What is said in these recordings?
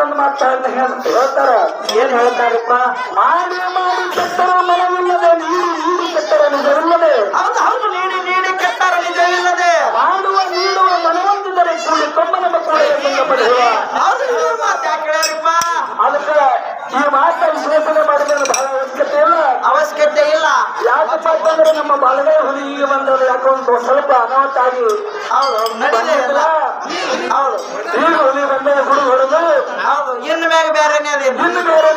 ಮಹಾತ್ಮರನ್ನು ಮಾತಾಡ್ತಾ ಹೇಳ್ತಾರ. ಏನ್ ಹೇಳ್ತಾರಪ್ಪ? ಮಾಡಿ ಮಾಡಿ ಕೆಟ್ಟರ ಮನವಿಲ್ಲದೆ ನೀರು ನೀರು ಕೆಟ್ಟರ ನಿಜವಿಲ್ಲದೆ. ಹೌದು ಹೌದು ನೀಡಿ ನೀಡಿ ಕೆತ್ತರ ನಿಜವಿಲ್ಲದೆ. ಮಾಡುವ ನೀಡುವ ಮನವಂತಿದರೆ ಕೂಡಿ ಕಂಬನ ಮಕ್ಕಳಿಗೆ ಪಡೆಯುವ ಹೌದು ಇವ್ರ ಮಾತು ಯಾಕೆ ಹೇಳ್ಯಾರಪ್ಪ? ಅದಕ್ಕೆ ಈ ಮಾತ ವಿಶ್ಲೇಷಣೆ ಮಾಡಿದ್ರೆ ಬಹಳ ಅವಶ್ಯಕತೆ ಇಲ್ಲ. ಅವಶ್ಯಕತೆ ಇಲ್ಲ. ಯಾಕಪ್ಪ ಅಂತಂದ್ರೆ ನಮ್ಮ ಬಲಗೈ ಹುಲಿ ಈಗ ಬಂದ್ರೆ ಯಾಕೆ ಒಂದು ಸ್ವಲ್ಪ ಅನಾಹುತ ಆಗಿ ಹೌದು ಇಲ್ಲ ಬೇರೆನೇ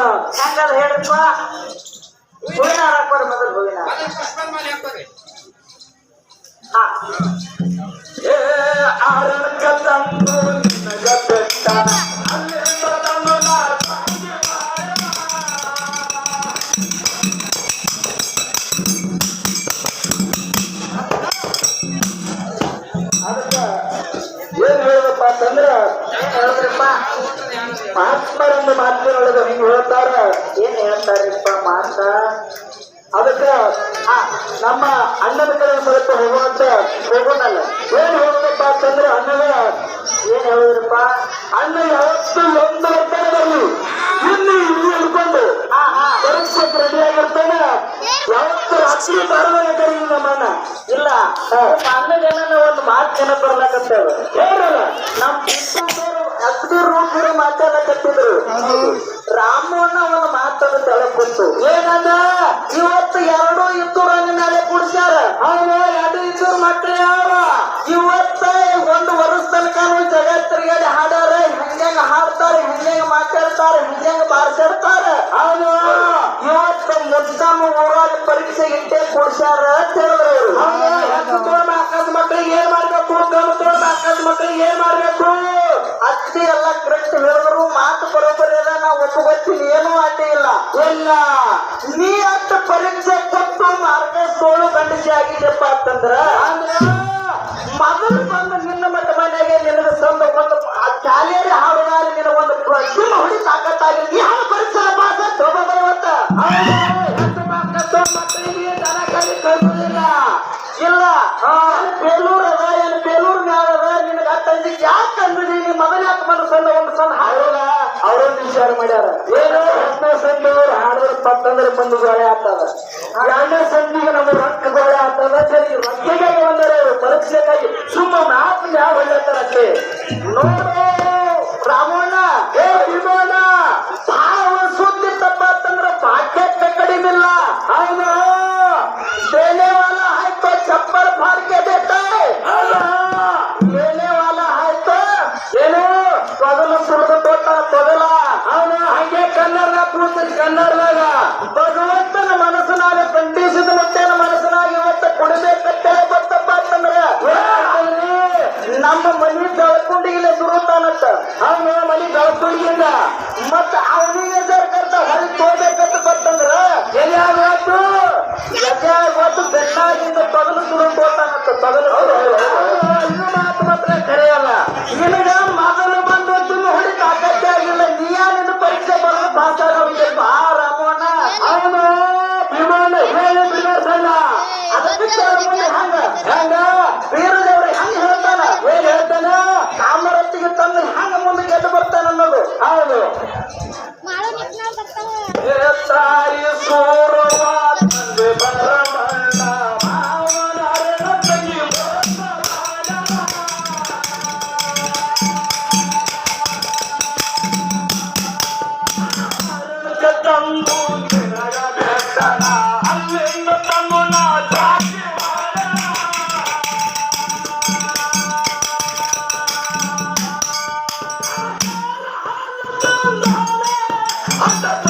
ಮುಂದೆ ಹೇಳಪ್ಪ ಹೂವಿನ ಹಾರ ಹಾಕ್ಬಾರ್ದು ಮೊದಲು ಹೂವಿನ ಹಾರ. ಹಾ. ಏ ಆರಕ ತಂದು ಮಾತಿನೊಳಗೆ ಹಿಂಗ್ ಹೇಳ್ತಾರ ಏನ್ ಹೇಳ್ತಾರಪ್ಪ ಮಾತ ಅದಕ್ಕ ನಮ್ಮ ಅಣ್ಣನ ಕಡೆ ಸ್ವಲ್ಪ ಹೋಗುವಂತ ಹೋಗೋಣಲ್ಲ ಏನ್ ಹೇಳದಪ್ಪ ಅಂತಂದ್ರೆ ಅಣ್ಣನ ಏನ್ ಹೇಳಿದ್ರಪ್ಪ? ಅಣ್ಣ ಯಾವತ್ತು ಒಂದು ಒತ್ತಡದಲ್ಲಿ ಇಲ್ಲಿ ಇಲ್ಲಿ ಹಿಡ್ಕೊಂಡು ಪರೀಕ್ಷೆ ರೆಡಿ ಆಗಿರ್ತಾನೆ. ಯಾವತ್ತು ರಾತ್ರಿ ಬರದಾಗ ಕರೀ ನಮ್ಮ ಅಣ್ಣ ಇಲ್ಲ, ನಮ್ಮ ಜನ ಒಂದು ಮಾತು ನೆನಪು ಬರ್ಲಾಕತ್ತೇವ ನಮ್ಮ ನಮ್ ಅಗ್ದಿ ರೂಪಿರು ಮಾತಾಡಕತ್ತಿದ್ರು ರಾಮಣ್ಣ ಅವನ ಮಾತನ್ನು ತೆಳಕೊತ್ತು ಏನಂದ? ಇವತ್ತು ಎರಡು ಇದ್ದೂರ ಮೇಲೆ ಕುಡ್ಸ್ಯಾರ? ಅವನು ಎರಡು ಇಬ್ಬರು ಮಕ್ಕಳು ಯಾವ ಇವತ್ತ ಒಂದು ವರ್ಷ ತನಕ ಜಗತ್ತರಿಗಾಡಿ ಹಾಡಾರ ಹೆಂಗ ಹಾಡ್ತಾರೆ ಹೆಂಗ ಮಾತಾಡ್ತಾರೆ ಹೆಂಗ ಬಾರ್ಸಾಡ್ತಾರ ಅವನು ಇವತ್ತು ಮುದ್ದಮ್ಮ ಊರಾಗ ಪರೀಕ್ಷೆ ಇಟ್ಟೆ ಕುಡ್ಸ್ಯಾರ ಅಂತ ಹೇಳಿದ್ರು. ಅವನು ಹೆತ್ತು ಮಕ್ಕಳಿಗೆ ಏನ್ ಮಾಡ್ಬೇಕು? ಗಮ್ ಮಕ್ಕಳಿಗೆ ಏನ್ ಮಾಡ್ಬೇಕು? ಅತ್ತಿ ಎಲ್ಲ ಕರೆಕ್ಟ್ ಹೇಳಿದ್ರು ಮಾತು ಬರೋಬರಿ ಅದ ನಾವು ಒಪ್ಪಗೊತ್ತೀನಿ ಏನೂ ಅಡ್ಡಿ ಇಲ್ಲ. ಇಲ್ಲ ನೀ ಅಷ್ಟು ಪರೀಕ್ಷೆ ಕೊಟ್ಟು ಮಾರ್ಗ ಸೋಳು ಗಂಡಸಿ ಆಗಿದ್ದಪ್ಪ ಅಂತಂದ್ರ ಅಂದ್ರ ಮೊದಲು ಬಂದು ನಿನ್ನ ಮತ್ತೆ ಮನೆಗೆ ನಿನಗೆ ಸಂದ ಒಂದು ಚಾಲೇರಿ ಹಾಡುಗಾರಿ ನಿನ್ನ ಒಂದು ಹೊಡಿ ತಾಕತ್ತಾಗಿ ನೀ ಹಾಡು ಪರೀಕ್ಷೆ ಹೌದಲ್ಲ ಅವ್ರೊಂದು ವಿಚಾರ ಮಾಡ್ಯಾರ. ಏನು ಹತ್ತನೇ ಸಂಧಿ ಅವ್ರು ಹಾಡಿದ್ರೆ ಪತ್ತಂದ್ರೆ ಬಂದು ಗೋಳೆ ಆಗ್ತದ ಎರಡನೇ ಸಂಧಿಗೆ ನಮ್ಮ ರೊಕ್ಕ ಗೋಳೆ ಆಗ್ತದ ಸರಿ ರೊಕ್ಕಿಗಾಗಿ ಬಂದರೆ ಅವರು ಪರೀಕ್ಷೆಗಾಗಿ ಸುಮ್ಮನೆ ಮಾತು ಯಾವ ಹೊಳ್ಳೆತಾರಕ್ಕೆ ನೋಡು, ರಾಮಣ್ಣ, ಏ ವಿಮಾನ ತೋತಾನಂತ ತಗಲು ಮಾತ್ರ ಕರೆಯಲ್ಲ. ನಿನಗ ಮೊದಲು ಬಂದು ತುಳು ಹೊಡಿ ತಾಕತ್ತೆ ಆಗಿಲ್ಲ ನಿನ್ನ ಪರೀಕ್ಷೆ ಬರೋದು ಪಾಸ್ ಆಗೋಗಿದೆ ಬಾ ಅವನು ವಿಮಾನ ಹೇಳಿ ಅದಕ್ಕೆ ಹಂಗ ಹೆಂಗ ವೀರದೇವ್ರಿಗೆ ಹಂಗ ಹೇಳ್ತಾನ ಏನ್ ಹೇಳ್ತಾನ ಸಾಮರಸ್ಸಿಗೆ ತಂದು ಹಂಗ ಮುಂದೆ ಗೆದ್ದು ಬರ್ತಾನ ಅನ್ನೋದು ಹೌದು. Under the hammer!